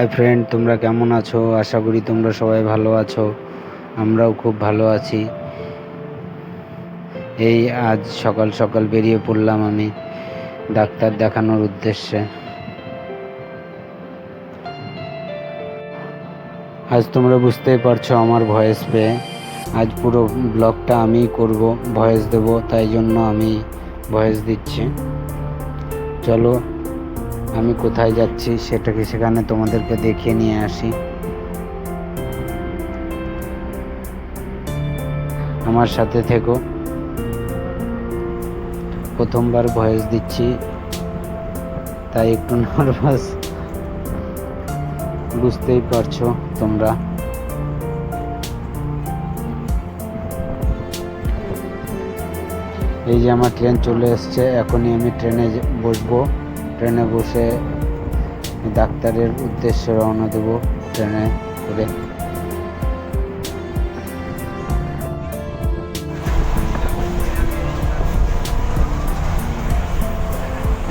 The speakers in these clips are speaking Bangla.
হাই ফ্রেন্ড তোমরা কেমন আছো? আশা করি তোমরা সবাই ভালো আছো। আমরাও খুব ভালো আছি। এই আজ সকাল সকাল বেরিয়ে পড়লাম আমি ডাক্তার দেখানোর উদ্দেশ্যে। আজ তোমরা বুঝতেই পারছ আমার ভয়েস পেয়ে। আজ পুরো ব্লগটা আমিই করব ভয়েস দেব, তাই জন্য আমি ভয়েস দিচ্ছি। চলো আমি কোথায় যাচ্ছি সেটাকে সেখানে তোমাদেরকে দেখিয়ে নিয়ে আসি। আমার সাথে থেকো। প্রথমবার ভয়েস দিচ্ছি, তাই একটু নার্ভাস বুঝতেই পারছ তোমরা। এই যে আমার ট্রেন চলে এসছে, এখনই আমি ট্রেনে বসবো। ট্রেনে বসে ডাক্তারের উদ্দেশ্যে রওনা দেবো ট্রেনে করে।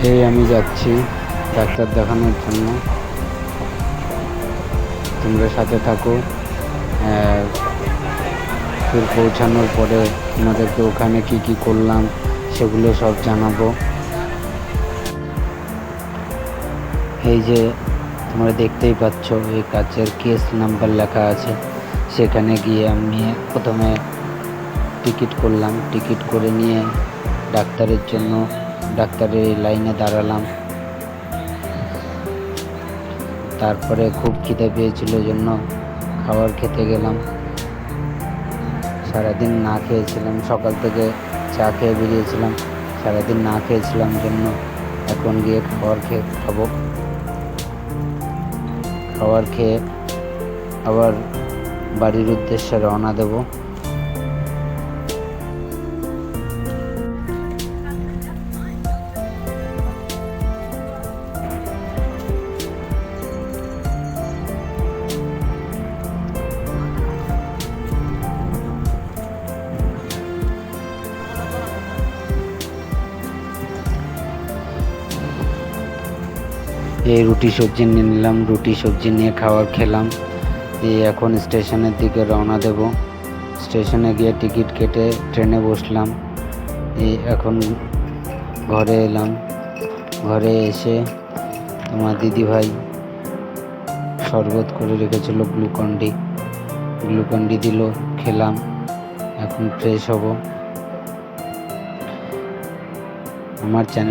এই আমি যাচ্ছি ডাক্তার দেখানোর জন্য। তোমরা সাথে থাকো। ফির পৌঁছানোর পরে তোমাদেরকে ওখানে কি কি করলাম সেগুলো সব জানাব। এই যে তোমরা দেখতেই পাচ্ছ, এই কাচের কেস নাম্বার লেখা আছে। সেখানে গিয়ে আমি প্রথমে টিকিট করলাম। টিকিট করে নিয়ে ডাক্তারের জন্য, ডাক্তারের লাইনে দাঁড়ালাম। তারপরে খুব খিদে পেয়েছিল জন্য খাবার খেতে গেলাম। সারাদিন না খেয়েছিলাম, সকাল থেকে চা খেয়ে বেরিয়েছিলাম। সারাদিন না খেয়েছিলাম জন্য এখন গিয়ে খাবার খেয়ে খাব। খাবার খেয়ে আবার বাড়ির উদ্দেশ্যে রওনা দেব। এই রুটি সবজি নিয়ে নিলাম, রুটি সবজি নিয়ে খাবার খেলাম। এই এখন স্টেশনের দিকে রওনা দেব। স্টেশনে গিয়ে টিকিট কেটে ট্রেনে বসলাম। এই এখন ঘরে এলাম। ঘরে এসে তোমার দিদিভাই শরবত করে রেখেছিল গ্লুকন ডি। গ্লুকন ডি দিল, খেলাম। এখন ফ্রেশ হব। আমার চ্যানেল